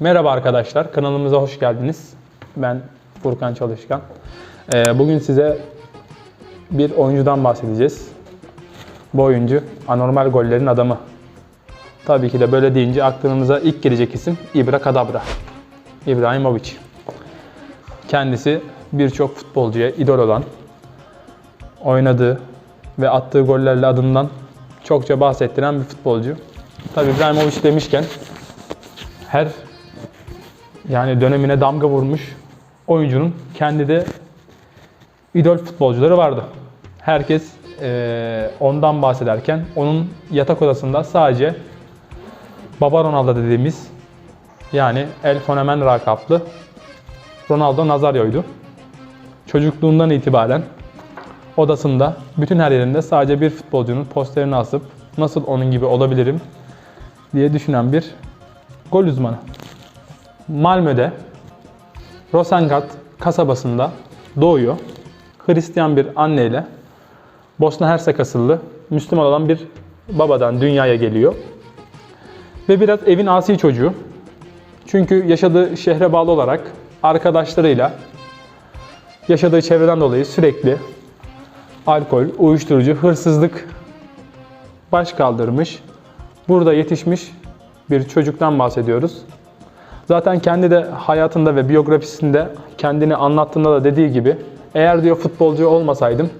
Merhaba arkadaşlar, kanalımıza hoş geldiniz. Ben Furkan Çalışkan. Ee, bugün size bir oyuncudan bahsedeceğiz. Bu oyuncu anormal gollerin adamı. Tabii ki de böyle deyince aklınıza ilk gelecek isim İbra Kadabra. İbrahimovic. Kendisi birçok futbolcuya idol olan, oynadığı ve attığı gollerle adından çokça bahsettiren bir futbolcu. Tabii İbrahimovic demişken her yani dönemine damga vurmuş oyuncunun kendi de idol futbolcuları vardı. Herkes eee, ondan bahsederken onun yatak odasında sadece Baba Ronaldo dediğimiz yani El Fenomen lakaplı Ronaldo Nazario'ydu. Çocukluğundan itibaren odasında bütün her yerinde sadece bir futbolcunun posterini asıp nasıl onun gibi olabilirim diye düşünen bir gol uzmanı. Malmö'de Rosengard kasabasında doğuyor. Hristiyan bir anneyle Bosna Hersek asıllı Müslüman olan bir babadan dünyaya geliyor. Ve biraz evin asi çocuğu. Çünkü yaşadığı şehre bağlı olarak arkadaşlarıyla yaşadığı çevreden dolayı sürekli alkol, uyuşturucu, hırsızlık baş kaldırmış. Burada yetişmiş bir çocuktan bahsediyoruz. Zaten kendi de hayatında ve biyografisinde kendini anlattığında da dediği gibi eğer diyor futbolcu olmasaydım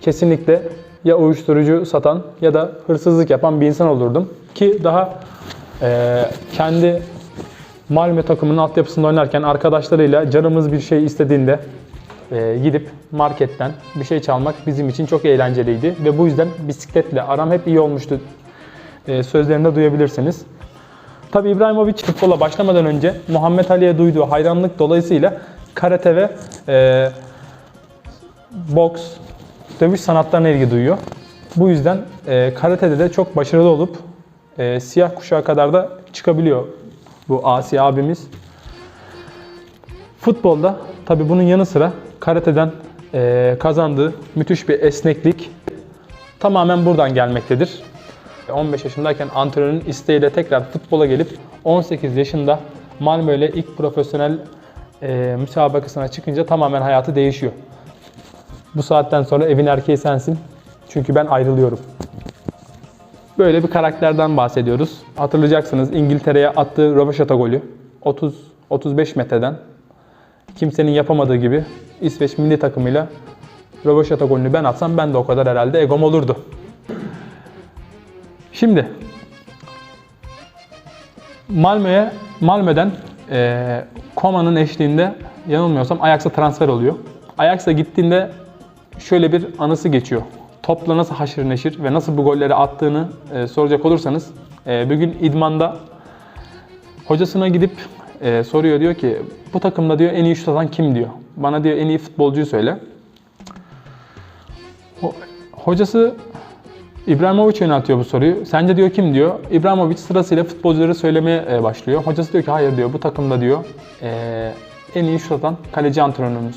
kesinlikle ya uyuşturucu satan ya da hırsızlık yapan bir insan olurdum. Ki daha eee, kendi Malmö takımının altyapısında oynarken arkadaşlarıyla canımız bir şey istediğinde eee, gidip marketten bir şey çalmak bizim için çok eğlenceliydi. Ve bu yüzden bisikletle aram hep iyi olmuştu eee, sözlerinde duyabilirsiniz. Tabi İbrahimovic futbola başlamadan önce Muhammed Ali'ye duyduğu hayranlık dolayısıyla karate ve eee boks, dövüş sanatlarına ilgi duyuyor. Bu yüzden eee karatede de çok başarılı olup eee, siyah kuşağa kadar da çıkabiliyor bu Asi abimiz. Futbolda tabi bunun yanı sıra karateden eee, kazandığı müthiş bir esneklik tamamen buradan gelmektedir. 15 yaşındayken antrenörün isteğiyle tekrar futbola gelip 18 yaşında Malmö ile ilk profesyonel eee müsabakasına çıkınca tamamen hayatı değişiyor. Bu saatten sonra evin erkeği sensin. Çünkü ben ayrılıyorum. Böyle bir karakterden bahsediyoruz. Hatırlayacaksınız İngiltere'ye attığı rövaşata golü 30 35 metreden kimsenin yapamadığı gibi İsveç milli takımıyla rövaşata golünü ben atsam ben de o kadar herhalde egom olurdu. Şimdi Malmö'ye Malmö'den eee Koma'nın eşliğinde yanılmıyorsam Ajax'a transfer oluyor. Ajax'a gittiğinde şöyle bir anısı geçiyor. Topla nasıl haşır neşir ve nasıl bu golleri attığını e, soracak olursanız e, bir gün idmanda hocasına gidip e, soruyor diyor ki bu takımda diyor en iyi şut atan kim diyor. Bana diyor en iyi futbolcuyu söyle. Ho- hocası İbrahimovic yöneltiyor bu soruyu. Sence diyor kim diyor. İbrahimovic sırasıyla futbolcuları söylemeye e, başlıyor. Hocası diyor ki hayır diyor bu takımda diyor e, en iyi şut atan kaleci antrenörümüz.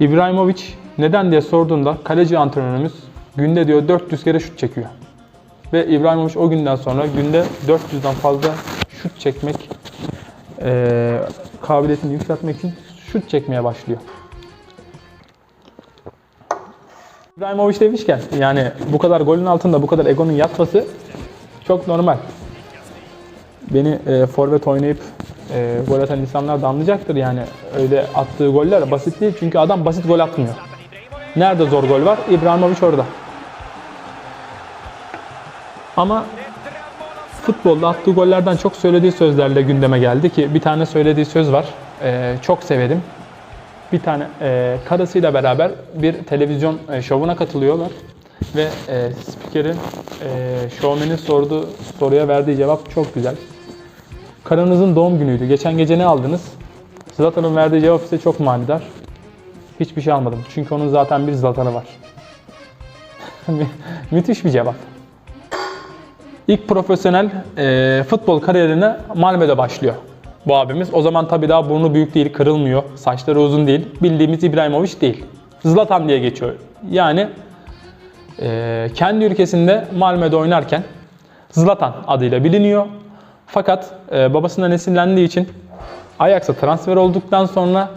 İbrahimovic neden diye sorduğunda kaleci antrenörümüz günde diyor 400 kere şut çekiyor. Ve İbrahimovic o günden sonra günde 400'den fazla şut çekmek e, kabiliyetini yükseltmek için şut çekmeye başlıyor. İbrahimovic demişken yani bu kadar golün altında bu kadar egonun yatması çok normal. Beni e, forvet oynayıp e, gol atan insanlar da anlayacaktır yani öyle attığı goller basit değil çünkü adam basit gol atmıyor. Nerede zor gol var? İbrahimovic orada. Ama futbolda attığı gollerden çok söylediği sözlerle gündeme geldi ki bir tane söylediği söz var. E, çok severim bir tane e, karısıyla beraber bir televizyon e, şovuna katılıyorlar ve e, spikerin, e, şovmenin sorduğu soruya verdiği cevap çok güzel. Karınızın doğum günüydü. Geçen gece ne aldınız? Zlatan'ın verdiği cevap ise çok manidar. Hiçbir şey almadım. Çünkü onun zaten bir Zlatan'ı var. Mü- Müthiş bir cevap. İlk profesyonel e, futbol kariyerine Malmö'de başlıyor bu abimiz. O zaman tabii daha burnu büyük değil, kırılmıyor, saçları uzun değil. Bildiğimiz İbrahimovic değil. Zlatan diye geçiyor. Yani e, kendi ülkesinde Malmö'de oynarken Zlatan adıyla biliniyor. Fakat e, babasından esinlendiği için Ajax'a transfer olduktan sonra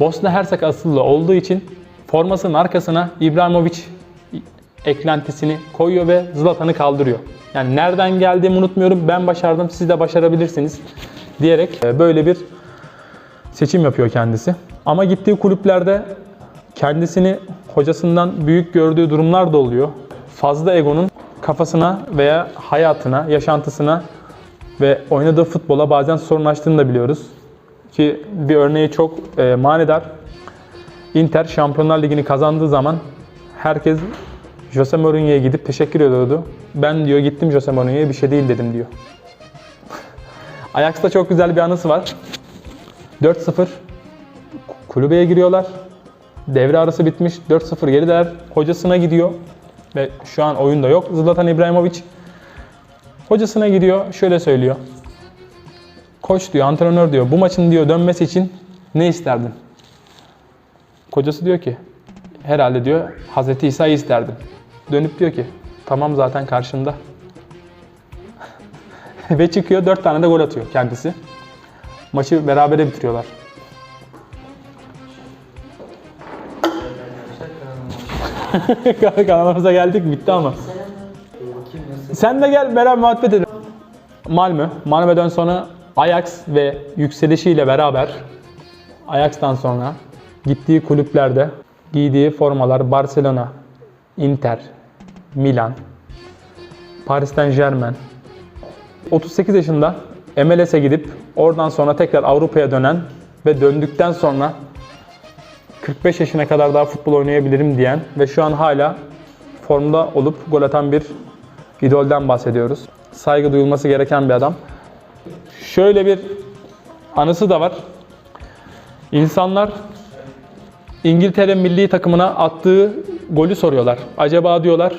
Bosna Hersek asıllı olduğu için formasının arkasına İbrahimovic eklentisini koyuyor ve Zlatan'ı kaldırıyor. Yani nereden geldiğimi unutmuyorum. Ben başardım, siz de başarabilirsiniz diyerek e, böyle bir seçim yapıyor kendisi. Ama gittiği kulüplerde kendisini hocasından büyük gördüğü durumlar da oluyor. Fazla egonun kafasına veya hayatına, yaşantısına ve oynadığı futbola bazen sorun açtığını da biliyoruz. Ki bir örneği çok e, manidar. Inter Şampiyonlar Ligi'ni kazandığı zaman herkes Jose Mourinho'ya gidip teşekkür ediyordu. Ben diyor gittim Jose Mourinho'ya bir şey değil dedim diyor. Ajax'ta çok güzel bir anısı var. 4-0 kulübeye giriyorlar. Devre arası bitmiş. 4-0 gerideler. Hocasına gidiyor. Ve şu an oyunda yok. Zlatan İbrahimovic. Hocasına gidiyor. Şöyle söylüyor. Koç diyor, antrenör diyor. Bu maçın diyor dönmesi için ne isterdin? Kocası diyor ki herhalde diyor Hazreti İsa'yı isterdim. Dönüp diyor ki tamam zaten karşında. Ve çıkıyor 4 tane de gol atıyor kendisi. Maçı berabere bitiriyorlar. Kanalımıza geldik bitti ama. Sen de gel beraber muhabbet edelim. Malmö. Malmö'den sonra Ajax ve yükselişiyle beraber Ajax'tan sonra gittiği kulüplerde giydiği formalar Barcelona, Inter, Milan, Paris Saint Germain. 38 yaşında MLS'e gidip oradan sonra tekrar Avrupa'ya dönen ve döndükten sonra 45 yaşına kadar daha futbol oynayabilirim diyen ve şu an hala formda olup gol atan bir idolden bahsediyoruz. Saygı duyulması gereken bir adam. Şöyle bir anısı da var. İnsanlar İngiltere milli takımına attığı golü soruyorlar. Acaba diyorlar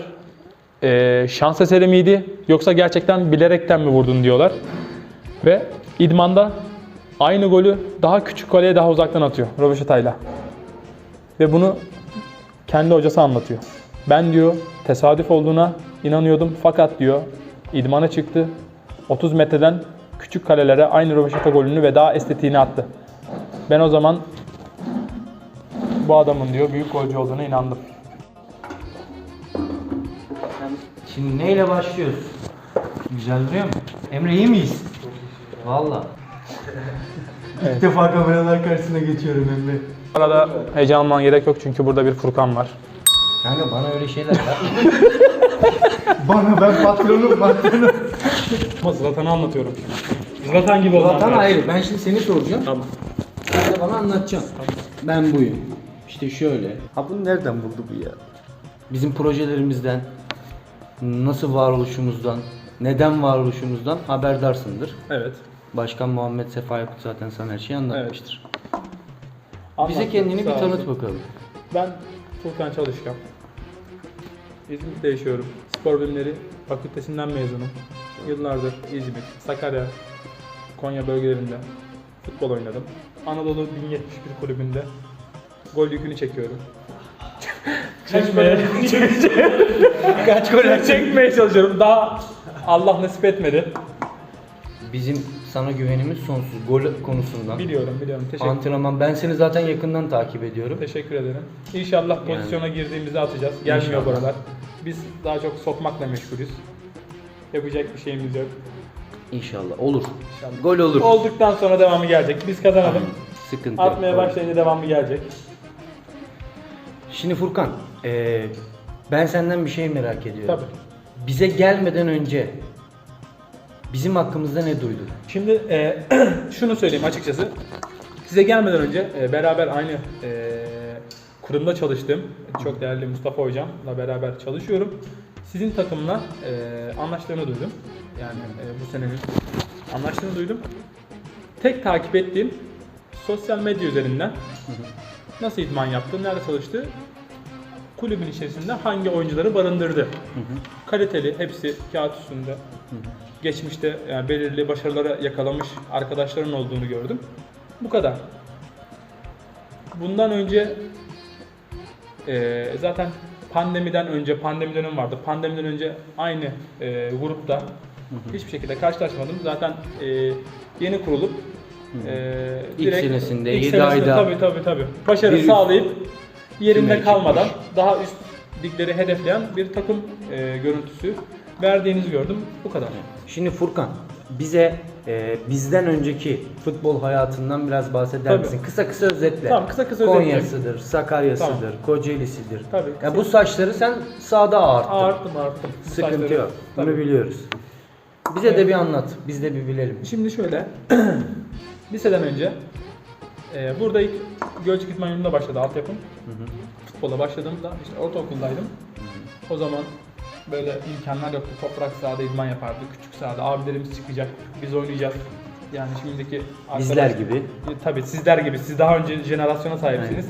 eee, şans eseri miydi yoksa gerçekten bilerekten mi vurdun diyorlar. Ve idmanda aynı golü daha küçük kaleye daha uzaktan atıyor Röveşata'yla. Ve bunu kendi hocası anlatıyor. Ben diyor tesadüf olduğuna inanıyordum fakat diyor idmana çıktı. 30 metreden küçük kalelere aynı röveşata golünü ve daha estetiğini attı. Ben o zaman bu adamın diyor büyük golcü olduğuna inandım. Şimdi neyle başlıyoruz? Güzel duruyor mu? Emre iyi miyiz? Valla. İlk defa kameralar karşısına geçiyorum Emre. Bu arada heyecanlanman gerek yok çünkü burada bir Furkan var. Kanka bana öyle şeyler. Bana ben patronum patronum. Ama Zlatan'ı anlatıyorum. Zlatan gibi olman Zaten hayır ben şimdi seni soracağım. Tamam. Sen de bana anlatacaksın. Ben buyum. İşte şöyle. Ha bunu nereden buldu bu ya? Bizim projelerimizden, nasıl varoluşumuzdan, neden varoluşumuzdan haberdarsındır. Evet. Başkan Muhammed Sefa Yakut zaten sana her şeyi anlatmıştır. Bize Anlattın, kendini bir tanıt bakalım. Ben Furkan Çalışkan. İzmit'te yaşıyorum. Spor bilimleri fakültesinden mezunum. Yıllardır İzmit, Sakarya, Konya bölgelerinde futbol oynadım. Anadolu 1071 kulübünde gol yükünü çekiyorum. Çekmeye, Kaç gol çekmeye çalışıyorum. Daha Allah nasip etmedi. Bizim sana güvenimiz sonsuz gol konusundan. Biliyorum, biliyorum. Teşekkür, Antrenman ben seni zaten yakından takip ediyorum. teşekkür ederim. İnşallah pozisyona girdiğimizde atacağız. Gelmiyor İnşallah. buralar. Biz daha çok sokmakla meşgulüz. Yapacak bir şeyimiz yok. İnşallah olur. Gol olur. Olduktan sonra devamı gelecek. Biz kazanalım. Sıkıntı yok. Atmaya başlayınca devamı gelecek. Şimdi Furkan, eee, ben senden bir şey merak ediyorum. Tabii. Bize gelmeden önce bizim hakkımızda ne duydun? Şimdi e, şunu söyleyeyim açıkçası. Size gelmeden önce e, beraber aynı e, kurumda çalıştığım çok değerli Mustafa Hocam'la beraber çalışıyorum. Sizin takımla e, anlaştığını duydum. Yani e, bu senenin anlaştığını duydum. Tek takip ettiğim sosyal medya üzerinden nasıl idman yaptı, nerede çalıştı, kulübün içerisinde hangi oyuncuları barındırdı. Kaliteli, hepsi kağıt üstünde. Geçmişte yani belirli başarılara yakalamış arkadaşların olduğunu gördüm. Bu kadar. Bundan önce e, zaten pandemiden önce pandemi dönemi vardı. Pandemiden önce aynı e, grupta Hiçbir şekilde karşılaşmadım. Zaten e, yeni kurulup e, İlk senesinde, yedi senesinde ayda tabii tabii tabii. Başarı bir sağlayıp yerinde kalmadan çıkmış. daha üst ligleri hedefleyen bir takım e, görüntüsü verdiğinizi gördüm. Bu kadar. Şimdi Furkan bize e, bizden önceki futbol hayatından biraz bahseder Tabii. misin? Kısa kısa özetle. Tamam, kısa kısa Konya'sıdır, Sakarya'sıdır, Tamam. Kocaeli'sidir. Tabii. Ya bu saçları sen sağda ağarttın. Ağarttım ağarttım. Sıkıntı saçları- yok. Bunu Tabii. biliyoruz. Bize de bir anlat. Biz de bir bilelim. Şimdi şöyle, liseden önce e, burada ilk Gölcük Yurdu'nda başladı altyapım. Futbola başladığımda işte ortaokuldaydım. O zaman böyle imkanlar yoktu. Toprak sahada idman yapardık. Küçük sahada abilerimiz çıkacak, biz oynayacağız. Yani şimdiki Bizler gibi. E, Tabii sizler gibi. Siz daha önce jenerasyona sahipsiniz.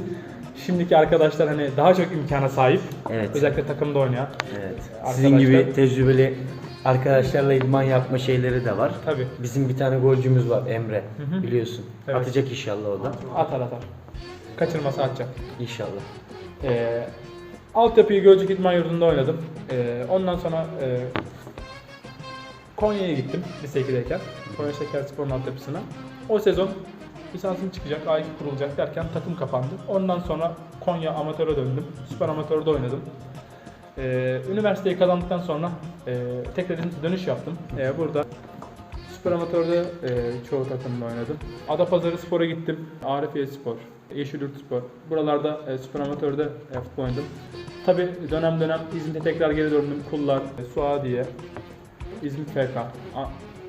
Şimdiki arkadaşlar hani daha çok imkana sahip. Evet. Özellikle takımda oynayan. Evet. Sizin gibi tecrübeli arkadaşlarla idman yapma şeyleri de var. Tabii. Bizim bir tane golcümüz var Emre. hı. Biliyorsun. Evet. Atacak inşallah o da. Atar atar. Kaçırmasa atacak. İnşallah. Ee, altyapıyı Gölcük İdman Yurdu'nda oynadım. Ee, ondan sonra e, Konya'ya gittim lise 2'deyken. Konya Şekerspor'un altyapısına. O sezon lisansım çıkacak, A2 kurulacak derken takım kapandı. Ondan sonra Konya amatöre döndüm. Süper amatörde oynadım. Ee, üniversiteyi kazandıktan sonra e, tekrar dönüş yaptım. Ee, burada Süper Amatör'de e, çoğu takımda oynadım. Adapazarı Spor'a gittim. Arifiye Spor, Yeşilyurt Spor. Buralarda e, Süper Amatör'de e, futbol oynadım. Tabi dönem dönem İzmit'e tekrar geri döndüm. Kullar, e, Suadiye, İzmit FK,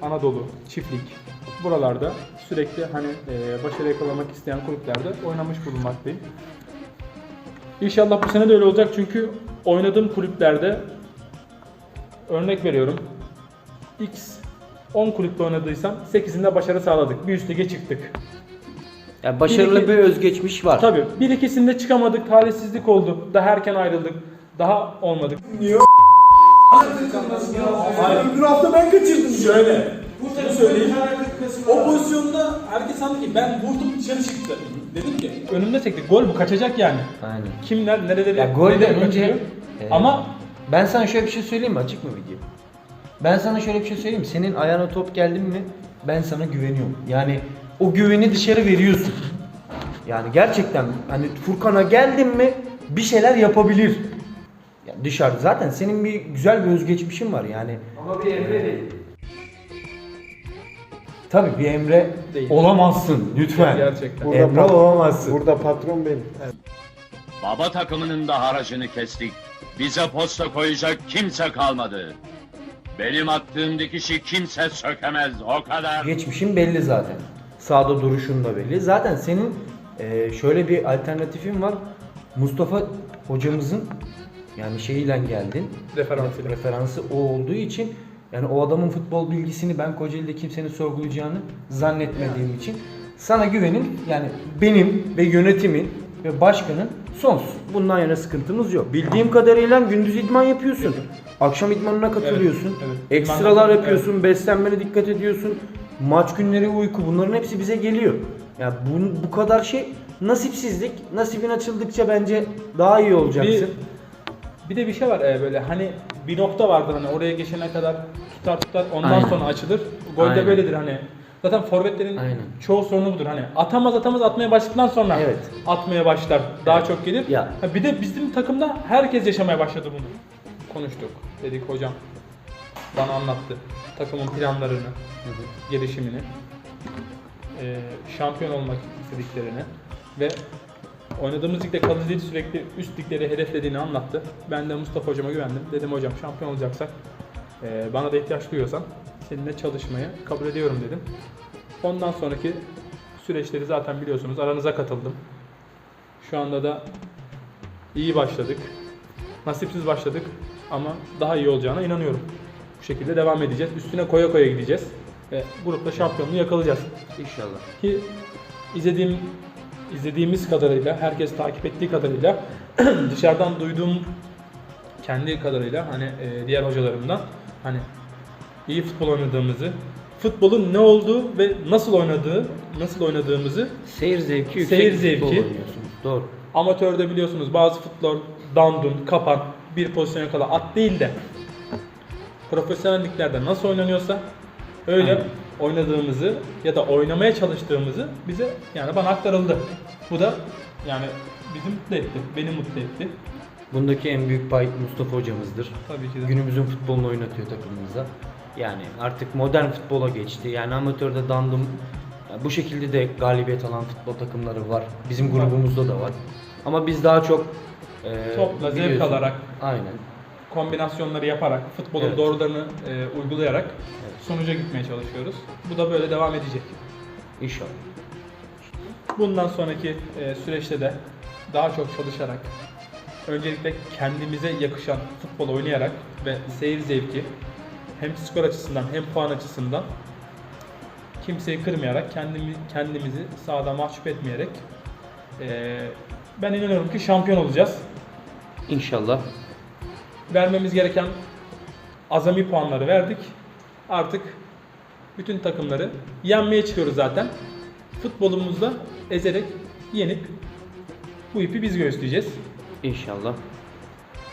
Anadolu, Çiftlik. Buralarda sürekli hani e, başarı yakalamak isteyen kulüplerde oynamış bulunmaktayım. İnşallah bu sene de öyle olacak çünkü oynadığım kulüplerde örnek veriyorum. X 10 kulüpte oynadıysam 8'inde başarı sağladık. Bir üst lige çıktık. Ya başarılı Bir iki- bir özgeçmiş var. Tabii bir ikisinde çıkamadık, talihsizlik oldu. Daha erken ayrıldık. Daha olmadık. Öbür hafta ben kaçırdım. Şöyle. Şunu söyleyeyim. O pozisyonda herkes sandı ki ben vurdum dışarı çıktı. Dedim ki Önümde sektik. Gol bu kaçacak yani. Aynen. Kimler nereleri Ya golden nereleri önce-. Evet. Ama Ben sana şöyle bir şey söyleyeyim mi? Açık mı video? Ben sana şöyle bir şey söyleyeyim mi? Senin ayağına top geldi mi ben sana güveniyorum. Yani o güveni dışarı veriyorsun. Yani gerçekten hani Furkan'a geldin mi bir şeyler yapabilir. Ya dışarıda zaten senin bir güzel bir özgeçmişin var yani. Ama bir Emre değil. Tabii bir Emre Değil. olamazsın lütfen. Gerçekten. Emre pat- olamazsın. Burada patron benim. Baba takımının da haracını kestik. Bize posta koyacak kimse kalmadı. Benim attığım dikişi kimse sökemez o kadar. Geçmişin belli zaten. Sağda duruşun da belli. Zaten senin e, şöyle bir alternatifin var. Mustafa hocamızın yani şeyiyle geldin. Referansıyla. Referansı o olduğu için yani o adamın futbol bilgisini ben Kocaeli'de kimsenin sorgulayacağını zannetmediğim için sana güvenim yani benim ve yönetimin ve başkanın sonsuz. Bundan yana sıkıntımız yok. Bildiğim kadarıyla gündüz idman yapıyorsun. Akşam idmanına katılıyorsun. Evet, evet. Ekstralar İdman- yapıyorsun, beslenmene dikkat ediyorsun. Maç günleri uyku bunların hepsi bize geliyor. Ya bu, bu kadar şey nasipsizlik. Nasibin açıldıkça bence daha iyi olacaksın. Bir, bir de bir şey var e, böyle hani bir nokta vardır hani oraya geçene kadar tutar tutar ondan Aynen. sonra açılır. Golde Aynen. böyledir hani. Zaten forvetlerin Aynen. çoğu sorunu budur hani atamaz atamaz atmaya başladıktan sonra Evet. atmaya başlar. Daha çok gelir. Ya. Ha, bir de bizim takımda herkes yaşamaya başladı bunu. Konuştuk. Dedik hocam bana anlattı takımın planlarını, gelişimini, e, şampiyon olmak istediklerini ve oynadığımız ligde kalıcı değil sürekli üst ligleri hedeflediğini anlattı. Ben de Mustafa hocama güvendim. Dedim hocam şampiyon olacaksak e, bana da ihtiyaç duyuyorsan seninle çalışmayı kabul ediyorum dedim. Ondan sonraki süreçleri zaten biliyorsunuz. Aranıza katıldım. Şu anda da iyi başladık. Nasipsiz başladık ama daha iyi olacağına inanıyorum. Bu şekilde devam edeceğiz. Üstüne koya koya gideceğiz. Ve grupta şampiyonluğu yakalayacağız. İnşallah. Ki izlediğim izlediğimiz kadarıyla, herkes takip ettiği kadarıyla dışarıdan duyduğum kendi kadarıyla hani e, diğer hocalarımdan hani iyi futbol oynadığımızı, futbolun ne olduğu ve nasıl oynadığı, nasıl oynadığımızı Seyir zevki yüksek Seyir bir zevki. futbol oynuyorsunuz. Doğru. amatörde biliyorsunuz bazı futbol dandun, kapan bir pozisyona kadar at değil de profesyonel liglerde nasıl oynanıyorsa öyle Aynen. oynadığımızı ya da oynamaya çalıştığımızı bize yani bana aktarıldı. Bu da yani bizi mutlu etti, beni mutlu etti. Bundaki en büyük pay Mustafa hocamızdır. Tabii ki de. Günümüzün futbolunu oynatıyor takımımıza. Yani artık modern futbola geçti. Yani amatörde dandım. Ya Bu şekilde de galibiyet alan futbol takımları var. Bizim grubumuzda da var. Ama biz daha çok e, Topla zevk biliyorsun- alarak. Aynen. kombinasyonları yaparak, futbolun Evet. doğrularını e, uygulayarak sonuca gitmeye çalışıyoruz. Bu da böyle devam edecek. İnşallah. Bundan sonraki e, süreçte de daha çok çalışarak, öncelikle kendimize yakışan futbol oynayarak ve seyir zevki hem skor açısından hem puan açısından kimseyi kırmayarak, kendimi, kendimizi sahada mahcup etmeyerek e, ben inanıyorum ki şampiyon olacağız. İnşallah. vermemiz gereken azami puanları verdik. Artık bütün takımları yenmeye çıkıyoruz zaten. Futbolumuzda ezerek yenip bu ipi biz göstereceğiz. İnşallah.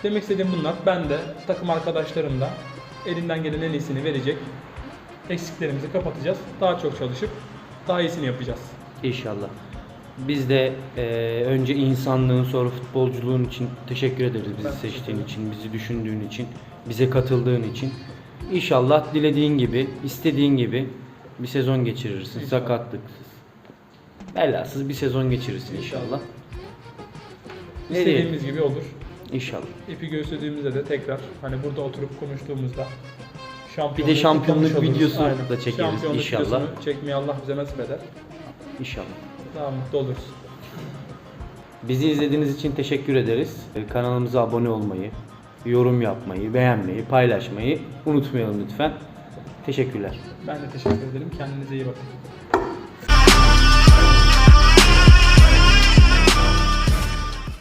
Demek istediğim bunlar. Ben de takım arkadaşlarım da elinden gelen en iyisini verecek. Eksiklerimizi kapatacağız. Daha çok çalışıp daha iyisini yapacağız. İnşallah. Biz de e, önce insanlığın sonra futbolculuğun için teşekkür ederiz bizi seçtiğin için, bizi düşündüğün için, bize katıldığın için. İnşallah dilediğin gibi, istediğin gibi bir sezon geçirirsin. İnşallah. Sakatlıksız. Belasız bir sezon geçirirsin inşallah. Diyelim? İstediğimiz gibi olur. İnşallah. İpi gösterdiğimizde de tekrar hani burada oturup konuştuğumuzda Bir de şampiyonluk videosu Aynen. da çekeriz Şampiyonluk inşallah. videosunu çekmeyi Allah bize nasip eder. İnşallah. Daha mutlu oluruz. Bizi izlediğiniz için teşekkür ederiz. E, Kanalımıza abone olmayı, yorum yapmayı, beğenmeyi, paylaşmayı unutmayalım lütfen. Teşekkürler. Ben de teşekkür ederim. Kendinize iyi bakın.